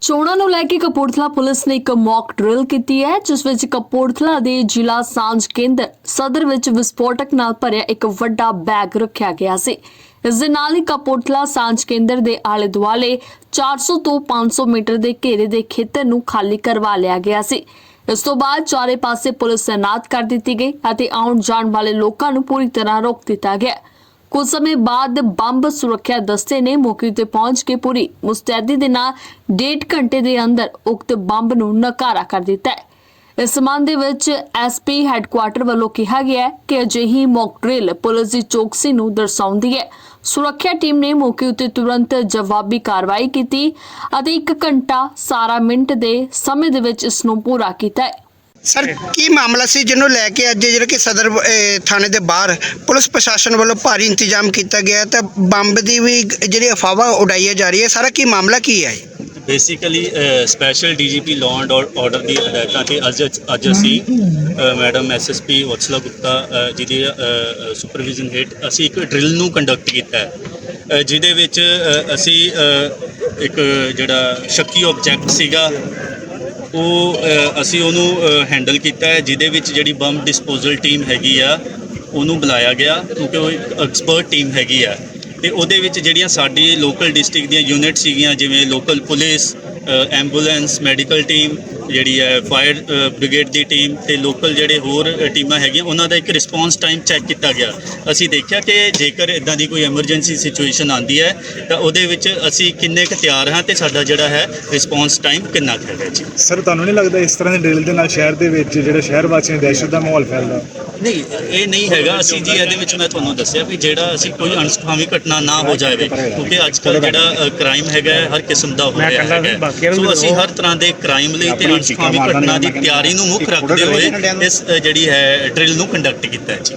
ਚੋਣਾਂ ਨੂੰ ਲੈ ਕੇ ਕਪੂਰਥਲਾ ਪੁਲਿਸ ਨੇ ਇੱਕ ਮੌਕ ਡਰਿਲ ਕੀਤੀ ਹੈ, ਜਿਸ ਵਿੱਚ ਕਪੂਰਥਲਾ ਦੇ ਜ਼ਿਲ੍ਹਾ ਸਾਂਝ ਕੇਂਦਰ ਸਦਰ ਵਿੱਚ ਵਿਸਫੋਟਕ ਨਾਲ ਭਰਿਆ ਇੱਕ ਵੱਡਾ ਬੈਗ ਰੱਖਿਆ ਗਿਆ ਸੀ। ਇਸ ਦੇ ਨਾਲ ਹੀ ਕਪੂਰਥਲਾ ਸਾਂਝ ਕੇਂਦਰ ਦੇ ਆਲੇ ਦੁਆਲੇ 400 ਤੋਂ 500 ਮੀਟਰ ਦੇ ਘੇਰੇ ਦੇ ਖੇਤਰ ਨੂੰ ਖਾਲੀ ਕਰਵਾ ਲਿਆ ਗਿਆ ਸੀ। ਇਸ ਤੋਂ ਬਾਅਦ ਚਾਰੇ ਪਾਸੇ ਪੁਲਿਸ ਤੈਨਾਤ ਕਰ ਦਿੱਤੀ ਗਈ ਅਤੇ ਆਉਣ ਜਾਣ ਵਾਲੇ ਲੋਕਾਂ ਨੂੰ ਪੂਰੀ ਤਰ੍ਹਾਂ ਰੋਕ ਦਿੱਤਾ ਗਿਆ। ਕੁਝ ਸਮੇਂ ਬਾਅਦ ਬੰਬ ਸੁਰੱਖਿਆ ਦਸਤੇ ਨੇ ਮੌਕੇ ਤੇ ਪਹੁੰਚ ਕੇ ਪੂਰੀ ਮੁਸਤੈਦੀ ਦੇ ਨਾਲ ਡੇਢ ਘੰਟੇ ਦੇ ਅੰਦਰ ਉਕਤ ਬੰਬ ਨੂੰ ਨਕਾਰਾ ਕਰ ਦਿੱਤਾ ਹੈ। ਇਸ ਸੰਬੰਧ ਦੇ ਵਿੱਚ ਐਸਪੀ ਹੈੱਡਕੁਆਟਰ ਵੱਲੋਂ ਕਿਹਾ ਗਿਆ ਕਿ ਅਜਿਹੀ ਮੌਕ ਡਰਿਲ ਪੁਲਿਸ ਦੀ ਚੌਕਸੀ ਨੂੰ ਦਰਸਾਉਂਦੀ ਹੈ। ਸੁਰੱਖਿਆ ਟੀਮ ਨੇ ਮੌਕੇ ਉੱਤੇ ਤੁਰੰਤ ਜਵਾਬੀ ਕਾਰਵਾਈ ਕੀਤੀ ਅਤੇ 1 ਘੰਟਾ ਸਾਰਾ ਮਿੰਟ ਦੇ ਸਮੇਂ ਦੇ ਵਿੱਚ ਇਸ ਨੂੰ ਪੂਰਾ ਕੀਤਾ ਹੈ। ਸਰ ਕੀ ਮਾਮਲਾ ਸੀ ਜਿਹਨੂੰ ਲੈ ਕੇ ਅੱਜ ਜਿਹੜਾ ਕਿ ਸਦਰ ਅਹ, ਥਾਣੇ ਦੇ ਬਾਹਰ ਪੁਲਿਸ ਪ੍ਰਸ਼ਾਸਨ ਵੱਲੋਂ ਭਾਰੀ ਇੰਤਜ਼ਾਮ ਕੀਤਾ ਗਿਆ ਹੈ? ਤਾਂ ਬੰਬ ਦੀ ਵੀ ਜਿਹੜੀ ਅਫਵਾਹ ਉਡਾਈਆਂ ਜਾ ਰਹੀ ਹੈ ਸਾਰਾ ਕੀ ਮਾਮਲਾ ਕੀ ਹੈ? Basically special DGP law and order ਦੀ ਹਦਾਇਤਾਂ ਤੇ ਅੱਜ ਅੱਜ ਅਸੀਂ ਅ, ਮੈਡਮ ਐਸਐਸਪੀ ਵਤਸਲਾ ਗੁਪਤਾ ਅ, ਜਿਹਦੇ ਸੁਪਰਵਿਜ਼ਨ ਹੇਠ ਅਸੀਂ ਇੱਕ ਡਰਿਲ ਨੂੰ ਕੰਡਕਟ ਕੀਤਾ ਹੈ। ਅ, ਜਿਹਦੇ ਵਿੱਚ ਅ, ਅਸੀਂ ਅ, ਇੱਕ ਜਿਹੜਾ ਸ਼ੱਕੀ ਆਬਜੈਕਟ ਸੀਗਾ ਉਹ ਅਸੀਂ ਉਹਨੂੰ ਹੈਂਡਲ ਕੀਤਾ ਹੈ, ਜਿਹਦੇ ਵਿੱਚ ਜਿਹੜੀ ਬੰਬ ਡਿਸਪੋਜ਼ਲ ਟੀਮ ਹੈਗੀ ਆ, ਉਹਨੂੰ ਬੁਲਾਇਆ ਗਿਆ, ਕਿਉਂਕਿ ਉਹ ਇੱਕ ਐਕਸਪਰਟ ਟੀਮ ਹੈਗੀ ਆ। ਤੇ ਉਹਦੇ ਵਿੱਚ ਜਿਹੜੀਆਂ ਸਾਡੀ ਲੋਕਲ ਡਿਸਟ੍ਰਿਕਟ ਦੀਆਂ ਯੂਨਿਟ ਸੀਗੀਆਂ, ਜਿਵੇਂ local police ambulance medical team ਜਿਹੜੀ ਹੈ ਫਾਇਰ ਬ੍ਰਿਗੇਡ ਦੀ ਟੀਮ ਤੇ ਲੋਕਲ ਜਿਹੜੇ ਹੋਰ ਟੀਮਾਂ ਹੈਗੀਆਂ ਉਹਨਾਂ ਦਾ ਇੱਕ ਰਿਸਪੌਂਸ ਟਾਈਮ ਚੈੱਕ ਕੀਤਾ ਗਿਆ। ਅਸੀਂ ਦੇਖਿਆ ਕਿ ਜੇਕਰ ਇਦਾਂ ਦੀ ਕੋਈ ਐਮਰਜੈਂਸੀ ਸਿਚੁਏਸ਼ਨ ਆਂਦੀ ਹੈ ਤਾਂ ਉਹਦੇ ਵਿੱਚ ਅਸੀਂ ਕਿੰਨੇ ਕੁ ਤਿਆਰ ਹਾਂ ਤੇ ਸਾਡਾ ਜਿਹੜਾ ਹੈ ਰਿਸਪੌਂਸ ਟਾਈਮ ਕਿੰਨਾ ਕੁ ਹੈਗਾ ਜੀ। ਸਰ ਤੁਹਾਨੂੰ ਨਹੀਂ ਲੱਗਦਾ ਇਸ ਤਰ੍ਹਾਂ ਦੇ ਡਰਿਲ ਦੇ ਨਾਲ ਸ਼ਹਿਰ ਦੇ ਵਿੱਚ ਜਿਹੜਾ ਸ਼ਹਿਰ ਵਾਸੀਆਂ ਦੀ ਦਹਿਸ਼ਤ ਦਾ ਮਾਹੌਲ ਫੈਲਦਾ? ਨਹੀਂ ਇਹ ਨਹੀਂ ਹੈਗਾ। ਅਸੀਂ ਜੀ ਇਹਦੇ ਵਿੱਚ ਮੈਂ ਤੁਹਾਨੂੰ ਦੱਸਿਆ ਵੀ ਜਿਹੜਾ ਅਸੀਂ ਕੋਈ ਅਣਸੁਖਾਵੀ ਘਟਨਾ ਨਾ ਹੋ ਜਾਵੇ ਕਿਉਂਕਿ ਅੱਜ ਕੱਲ ਜਿਹੜਾ ਕ੍ਰਾਈਮ ਹੈਗਾ ਹੈ, ਹਰ ਕਿਸਮ ਦਾ ਹੋ ਰਿਹਾ ਹੈਗਾ ਸੋ ਅਸੀਂ ਹਰ ਤਰ੍ਹਾਂ ਦੇ ਕ੍ਰਾਈਮ ਲਈ ਤੇ ਅਣਸੁਖਾਵੀ ਘਟਨਾ ਦੀ ਤਿਆਰੀ ਨੂੰ ਮੁੱਖ ਰੱਖਦੇ ਹੋਏ ਇਸ ਜਿਹੜੀ ਹੈ ਡਰਿਲ ਨੂੰ ਕੰਡਕਟ ਕੀਤਾ ਹੈ। ਜੀ।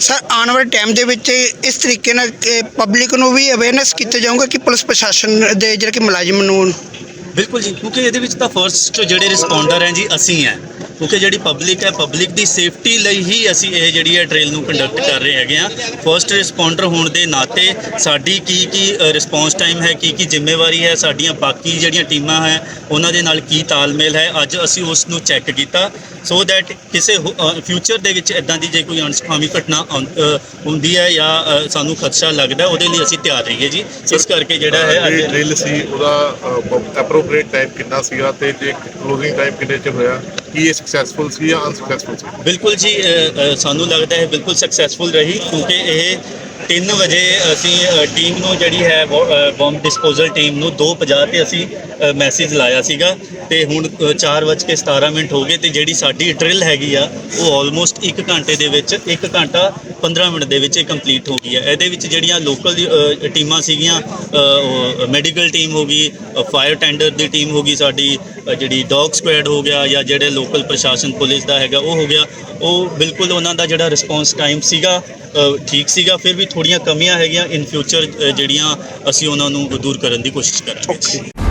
ਸਰ ਆਉਣ ਵਾਲੇ ਟਾਈਮ ਦੇ ਵਿੱਚ ਇਸ ਤਰੀਕੇ ਨਾਲ ਪਬਲਿਕ ਨੂੰ ਵੀ ਅਵੇਅਰਨੈਸ ਕੀਤਾ ਜਾਊਗਾ ਕਿ ਪੁਲਿਸ ਪ੍ਰਸ਼ਾਸਨ ਦੇ ਜਿਹੜੇ ਕਿ ਮੁਲਾਜ਼ਮ ਨੂੰ ਬਿਲਕੁਲ ਜੀ ਕਿਉਂਕਿ ਇਹਦੇ ਵਿੱਚ ਤਾਂ ਫਰਸਟ ਜਿਹੜੇ ਰਿਸਪੌਂਡਰ ਹੈ ਜੀ ਅਸੀਂ ਹੈ। ਕਿਉਂਕਿ ਜਿਹੜੀ ਪਬਲਿਕ ਹੈ ਪਬਲਿਕ ਦੀ ਸੇਫਟੀ ਲਈ ਹੀ ਅਸੀਂ ਇਹ ਜਿਹੜੀ ਹੈ ਟ੍ਰੇਲ ਨੂੰ ਕੰਡਕਟ ਕਰ ਰਹੇ ਹੈਗੇ ਆ ਫਰਸਟ ਰਿਸਪੌਂਡਰ ਹੋਣ ਦੇ ਨਾਤੇ ਸਾਡੀ ਕੀ ਕੀ ਰਿਸਪੌਂਸ ਟਾਈਮ ਹੈ, ਕੀ ਕੀ ਜ਼ਿੰਮੇਵਾਰੀ ਹੈ, ਸਾਡੀਆਂ ਬਾਕੀ ਜਿਹੜੀਆਂ ਟੀਮਾਂ ਹੈ, ਉਹਨਾਂ ਦੇ ਨਾਲ ਕੀ ਤਾਲਮੇਲ ਹੈ, ਅੱਜ ਅਸੀਂ ਉਸ ਨੂੰ ਚੈੱਕ ਕੀਤਾ। ਸੋ ਦੈਟ ਕਿਸੇ ਫਿਊਚਰ ਦੇ ਵਿੱਚ ਇਦਾਂ ਦੀ ਜੇ ਕੋਈ ਅਣਸੁਖਾਵੀ ਘਟਨਾ ਹੁੰਦੀ ਹੈ ਜਾਂ ਸਾਨੂੰ ਖਦਸ਼ਾ ਲੱਗਦਾ ਉਹਦੇ ਲਈ ਅਸੀਂ ਤਿਆਰ ਰਹੀਏ ਜੀ। ਇਸ ਕਰਕੇ ਜਿਹੜਾ ਹੈ ਅੱਜ ਡ੍ਰਿਲ ਸੀ ਉਹਦਾ ਐਪਰੋਪ੍ਰੀਏਟ ਟਾਈਮ ਕਿੰਨਾ ਸੀਗਾ ਤੇ ਜੇ ਕਲੋਜ਼ਿੰਗ ਟਾਈਮ ਕਿੰਨੇ ਚ ਹੋਇਆ? ਕੀ ਇਹ ਸਕਸੈਸਫੁਲ ਸੀ ਜਾਂ ਅਨਸਕਸੈਸਫੁਲ ਸੀ? ਬਿਲਕੁਲ ਜੀ ਸਾਨੂੰ ਲੱਗਦਾ ਹੈ ਬਿਲਕੁਲ ਸਕਸੈਸਫੁਲ ਰਹੀ ਕਿਉਂਕਿ ਇਹ 3 ਵਜੇ ਅਸੀਂ ਟੀਮ ਨੂੰ ਜਿਹੜੀ ਹੈ ਬੰਬ ਡਿਸਪੋਜ਼ਲ ਟੀਮ ਨੂੰ 2:50 ਤੇ ਅਸੀਂ ਮੈਸੇਜ ਲਾਇਆ ਸੀਗਾ ਤੇ ਹੁਣ 4:17 ਮਿੰਟ ਹੋ ਗਏ ਤੇ ਜਿਹੜੀ ਸਾਡੀ ਡਰਿਲ ਹੈਗੀ ਆ, ਉਹ ਆਲਮੋਸਟ 1 ਘੰਟੇ ਦੇ ਵਿੱਚ 1 ਘੰਟਾ 15 ਮਿੰਟ ਦੇ ਵਿੱਚ ਇਹ ਕੰਪਲੀਟ ਹੋ ਗਈ ਹੈ। ਇਹਦੇ ਵਿੱਚ ਜਿਹੜੀਆਂ ਲੋਕਲ ਟੀਮਾਂ ਸੀਗੀਆਂ ਮੈਡੀਕਲ ਟੀਮ ਹੋ ਗਈ ਫਾਇਰ ਟੈਂਡਰ ਦੀ ਟੀਮ ਹੋ ਗਈ ਸਾਡੀ ਜਿਹੜੀ ਡੌਗ ਸਕੁਐਡ ਹੋ ਗਿਆ ਜਾਂ ਜਿਹੜੇ ਲੋਕਲ ਪ੍ਰਸ਼ਾਸਨ ਪੁਲਿਸ ਦਾ ਹੈਗਾ ਉਹ ਹੋ ਗਿਆ। ਉਹ ਬਿਲਕੁਲ ਉਹਨਾਂ ਦਾ ਜਿਹੜਾ ਰਿਸਪੌਂਸ ਟਾਈਮ ਸੀਗਾ ਠੀਕ ਸੀਗਾ, ਫਿਰ ਵੀ ਥੋੜੀਆਂ ਕਮੀਆਂ ਹੈਗੀਆਂ ਇਨ ਫਿਊਚਰ ਜਿਹੜੀਆਂ ਅਸੀਂ ਉਹਨਾਂ ਨੂੰ ਦੂਰ ਕਰਨ ਦੀ ਕੋਸ਼ਿਸ਼ ਕਰਾਂਗੇ।